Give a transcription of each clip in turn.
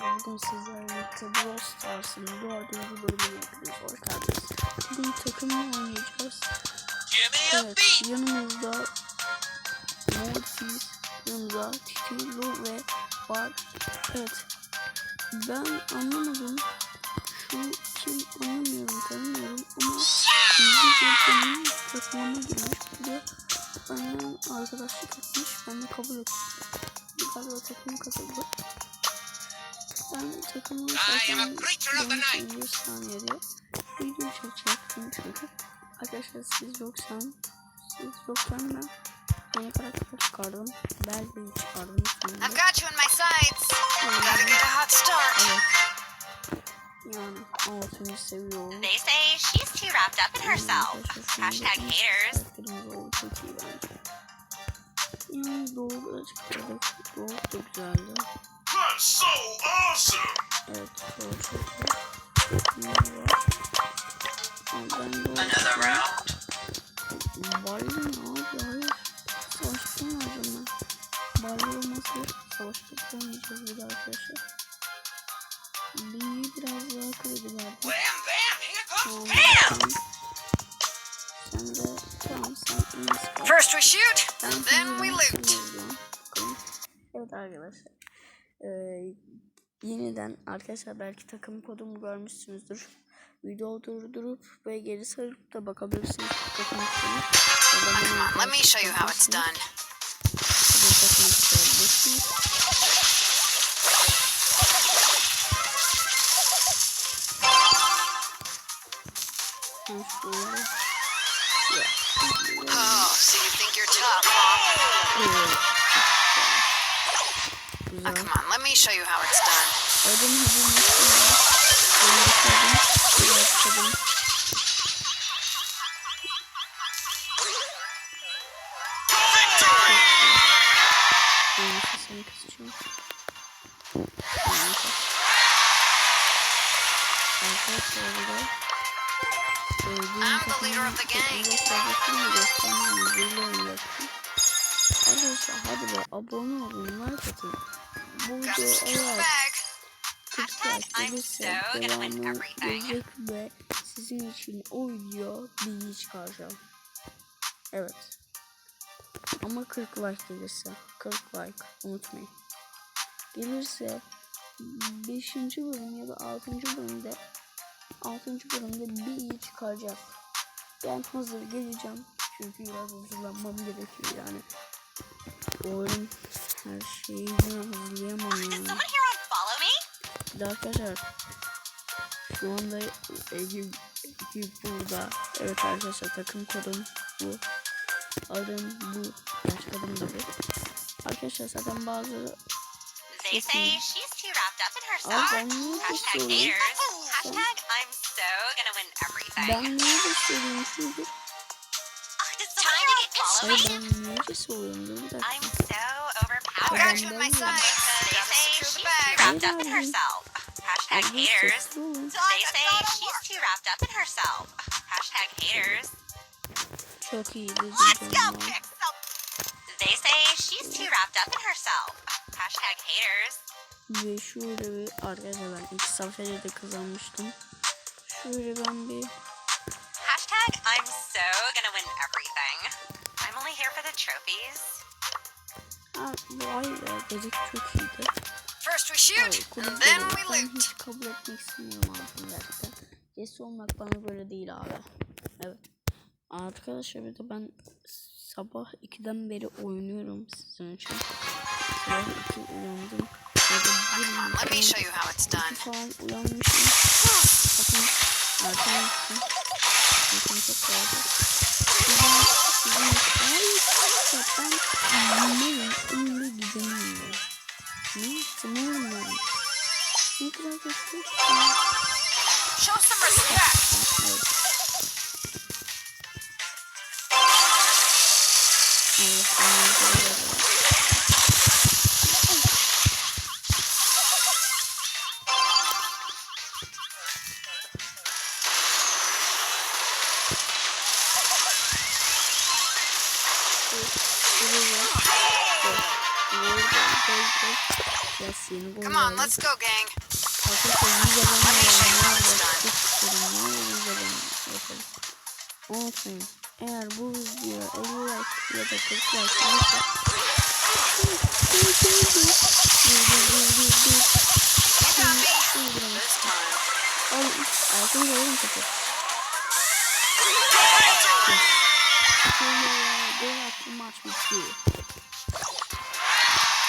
Bugün sizlerle birlikte Brawl Stars'ın dördüncü bölümünü yapıyoruz. Hoş geldiniz. Bugün takımla oynayacağız. Evet, yanımızda Mortis, yanımızda Titi, Lu ve var. Evet, ben anlamadım. Şu kim anlamıyorum, tanımıyorum ama İngilizce benim takımıma girmiş. Bir de bana arkadaşlık etmiş. Ben de kabul ettim. Galiba takım katıldı. Ben takımı zaten a creature of the night. benim için bir saniyede video çekecektim çünkü. Arkadaşlar siz yoksan, siz yokken ben yeni karakter çıkardım. Belbe'yi çıkardım. sonunda. I've got you in my sights. Gotta get a hot start. Evet. Yani altını seviyorum. They say she's too wrapped up in herself. Hashtag haters. Oldu. Yani Doğu'da da çıkardık. Doğu da güzeldi. That's so awesome! Evet, Doğu çok iyi. Ne var? Ama ben Doğu Another round. Barley mi abi? Hayır. Savaşta mı alacağım ben? Barley olmazsa savaşta oynayacağız bir daha arkadaşlar. B'yi biraz daha kredi verdim. Wham bam, here Tamam. goes bam. Sen de tamam sen en iyisi kal. First we shoot, Ben and then we şimdi loot. Yeniden arkadaşlar belki takım kodumu görmüşsünüzdür. Video durdurup ve geri sarıp da bakabilirsiniz takım let me show you how it's done. Takım. Oh, so you think you're tough, huh? Evet. Oh, Güzel. come on, let me show you how it's done. Ödüm. Biraz kadın. Victory! Benim sesimi kısacağım. Arkadaşlar burada. I'm the leader of the gang. Arkadaşlar hadi be abone olun like atın. Bu Got video a secure eğer bag. 40 Hashtag I'm so win devamı everything. ve sizin için o video bilgi çıkaracağım. Evet. Ama 40 like gelirse. 40 like unutmayın. Gelirse 5. bölüm ya da 6. bölümde 6. bölümde bir iyi çıkaracak. Ben hazır geleceğim. Çünkü biraz hazırlanmam gerekiyor yani. Oyun her şeyi hazırlayamam yani. De arkadaşlar şu anda ekip, ekip burada. Evet arkadaşlar takım kodum bu. Adım bu. Adım da bu. Arkadaşlar zaten bazı They say she's too wrapped up in herself. ben niye Hashtag haters. Hashtag I'm so gonna win everything. Ben niye? Does someone here want to bir dakika. I'm so overpowered. İn my sights. Wrapped up in herself. Hashtag haters. They say she's too wrapped up in herself. Hashtag haters. Çok iyi. Let's They say she's too wrapped up in herself. Hashtag haters. Ve şöyle bir arkadaşlar ben iki safhada da kazanmıştım. Şöyle ben bir Hashtag I'm so gonna win everything. I'm only here for the trophies. Ha, vay be dedik çok iyiydi. First we shoot, and then we loot. hiç kabul etmek istemiyorum abi gerçekten. Cesi olmak bana böyle değil abi. Evet. Arkadaşlar bir de ben sabah 2'den beri oynuyorum sizin için. Sabah 2 uyandım. Let me show you how it's done. falan uyanmışım. Bakın erken gittim. Bakın çok vardı. Ay ben önünde gidemiyorum. Ne? Sınırım ben. Ne kadar gösteriyor? Come on, let's go, gang. Arkadaşlar 100 abone olanlar done. çok isterim. Ne olur 100 abone yapalım. Unutmayın. Eğer bu videoya 50 like ya da 40 like olursa me. This time. Ay, Erkin görüyorum topu.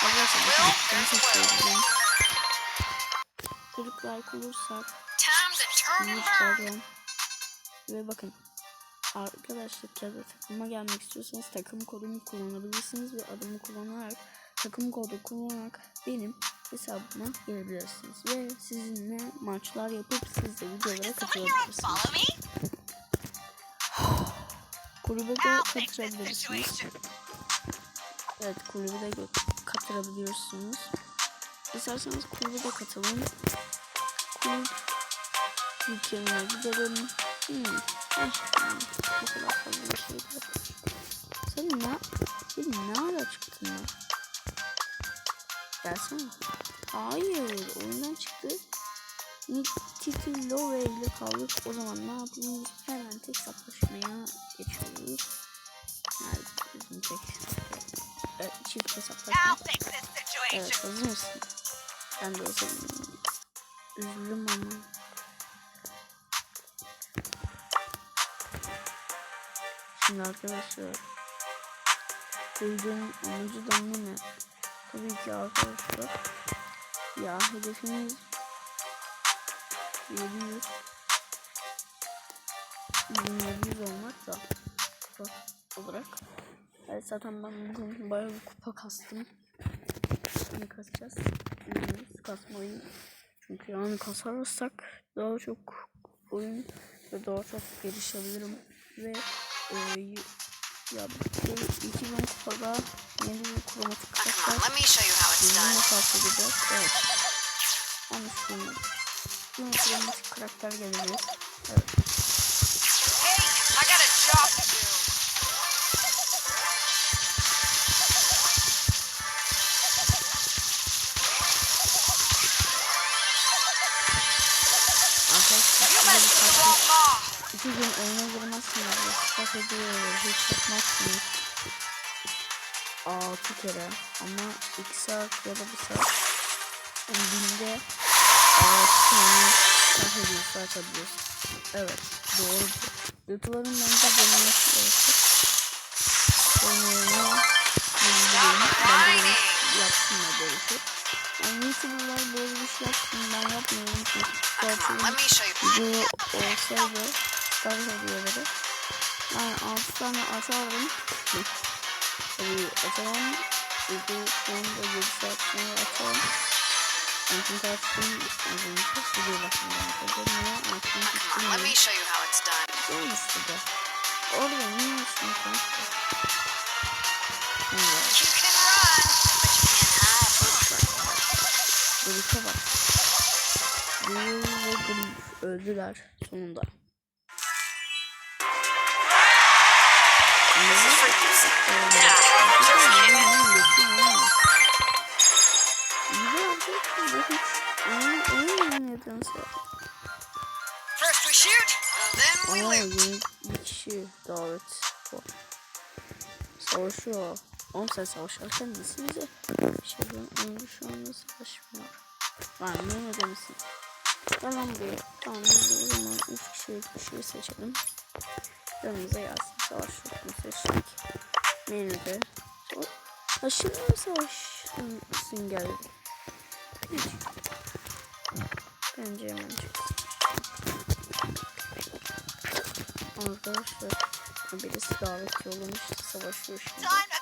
Arkadaşlar bakın çok sevdim. 40 like olursak Time to turn iyi and burn. çıkaracağım. Ve bakın arkadaşlar ya da takıma gelmek istiyorsanız takım kodumu kullanabilirsiniz ve adımı kullanarak takım kodu kullanarak benim hesabıma gelebilirsiniz ve sizinle maçlar yapıp siz de videolara katılabilirsiniz. Kulübe de katılabilirsiniz. Evet kulübe de gö- katılabiliyorsunuz. İsterseniz kulübe de katılın. Kulüp ülkemine gidelim. Hmm. Eh. Bu kadar fazla bir şey değil. Sen ne, sen ne ara çıktın ya? Gelsene. Hayır oyundan çıktı. Titi Love ile kaldık. O zaman ne yapıyoruz? Hemen tek hesaplaşmaya geçiyoruz. Nerede bizim tek evet, çift situation. Evet hazır mısın? Ben de olsam üzüldüm ama. Şimdi arkadaşlar videonun amacı da ne? Tabii ki arkadaşlar ya hedefimiz 700 1700 olmak da olarak. Evet zaten ben bugün bayağı bir kupa kastım. Ne kasacağız? Bilmiyoruz kasmayı. Çünkü yani kasarsak daha çok oyun ve daha çok gelişebilirim. Ve e, ya bu 2000 kupada yeni bir kromatik it's Yeni done. kalkacağız. Evet. Yanlış bilmiyorum. Yeni kromatik karakter gelecek. Evet. Gün oyuna girmezsiniz. Ispat ediyorlar. Hiç yapmazsınız. Altı kere. Ama iki saat ya da bir saat. Yani binde altı tane şah hediyesi açabiliyorsun. Evet. Doğru. Youtuber'ın bence denemesi gerekir. Onun yerine ben de yapsınlar şey. Yani Youtuber'lar böyle bir şey yapsın. Ben yapmıyorum. Çünkü gerçekten let me show you. video olsaydı star hediyeleri yani 6 tane açardım Hı. tabii video şu anda 7 saat sonra yani çünkü açtım. Az önce video başından açacağım niye on, let me show you how it's done. Değil istedi orada niye açtım kanka can't hide. Grif'e bak Will ve Grif öldüler sonunda loot. yeni bir kişi davet. Savaşıyor. Oğlum sen savaşarken nasıl bize bir şey diyorsun? Onu şu anda savaşmıyor. Lan ne ödemişsin? Tamam biz de o zaman 3 kişilik bir şey seçelim. Yanımıza gelsin. Savaş yokunu seçtik. Menüde. Şimdi mi savaşsın geldi? Hiç. Bence hemen. Arkadaşlar birisi davet yollamış savaşıyor şimdi. Yani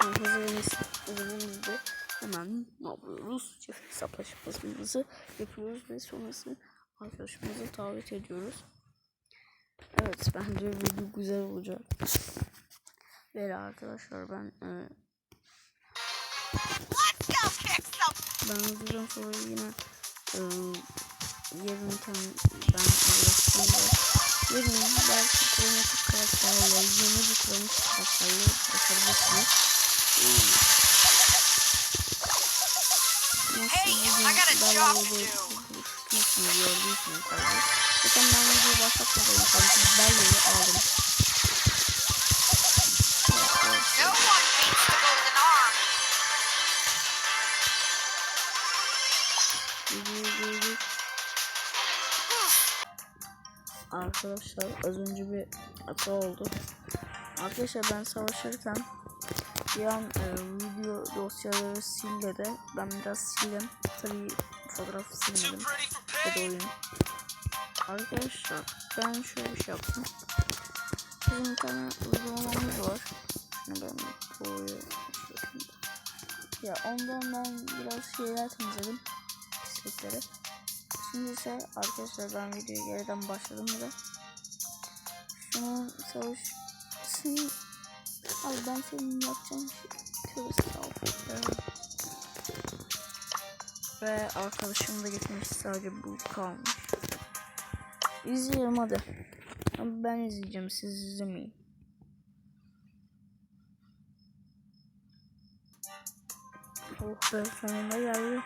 hazırımız, hazırlığımızda hemen ne yapıyoruz? Çift hesaplaşmasımızı yapıyoruz ve sonrasında arkadaşımızı davet ediyoruz. Evet bence video güzel olacak. Ve arkadaşlar ben e, ben hızlıdan sonra yine e, yarın tam ben uğraştığımda yarın belki kromatik karakterle yeni bir kromatik karakterle başarabilirsiniz. Yani I got a job to do. tabii. Zaten ben videoyu başlatmadan aldım. Arm. Yürü, yürü, yürü. Arkadaşlar az önce bir hata oldu. Arkadaşlar ben savaşırken bir an e, video dosyaları sil dedi. Ben biraz sildim. Tabii fotoğrafı silmedim. Ya oyun. Arkadaşlar ben şöyle bir şey yaptım. Bizim bir tane uygulamamız var. Şimdi ben boyu Ya ondan ben biraz şeyler temizledim. Pislikleri. Şimdi ise arkadaşlar ben videoyu geriden başladım bile. Şunun savaş... Senin... Abi ben senin yapacağın şey... Tövbe estağfurullah. Ve arkadaşım da gitmiş sadece bu kalmış. İzleyelim hadi. Ama ben izleyeceğim siz izlemeyin. Oh be sonunda geldi.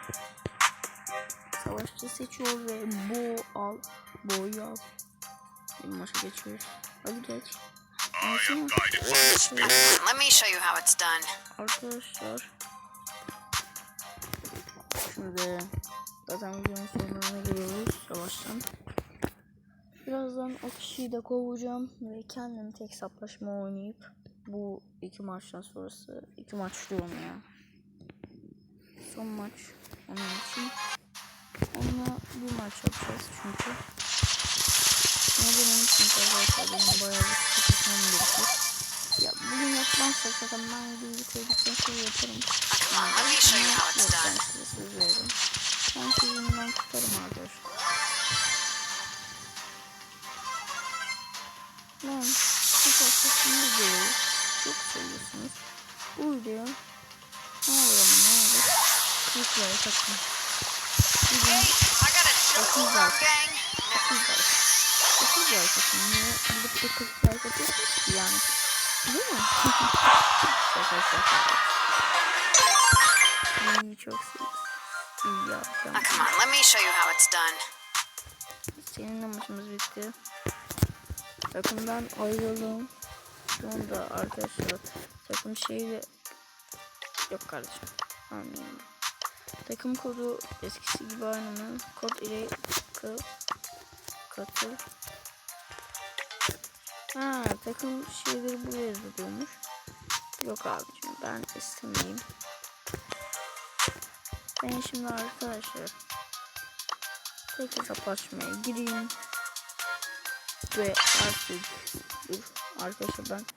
Savaşçı seçiyor ve bu al. Boyu al. Bir maça geçiyoruz. Hadi geç. Let me show you how it's done. Arkadaşlar. Şimdi zaten videonun sonuna geliyoruz yavaştan. Birazdan o kişiyi de kovacağım ve kendim tek hesaplaşma oynayıp bu iki maçtan sonrası iki maç diyorum ya. Son maç onun için. Onunla bir maç yapacağız çünkü. Ama benim için arkadaşlar benim bayağı bir sıkışmam gerekiyor. Ya bugün yapmazsak zaten ben videoyu bitirdikten sonra yaparım. İt's Yok ben Like Okey, joke, bak. gang. 9 like. 9 like atın. Niye gidip de 40 like atıyorsunuz ki yani? Değil mi? şaka şaka. İyi çok seviyorsun. İyi yapacağım. Come on, let me show you how it's done. Seninle maçımız bitti. Takımdan ayrıldım. Şu anda arkadaşlar takım şeyle yok kardeşim. Anlayayım. Takım kodu eskisi gibi aynı mı? Kod ile ka katıl. Ha takım şeyleri buraya yazılıyormuş. Yok abicim ben istemeyeyim. Ben şimdi arkadaşlar tek hesaplaşmaya gireyim. Ve artık dur arkadaşlar ben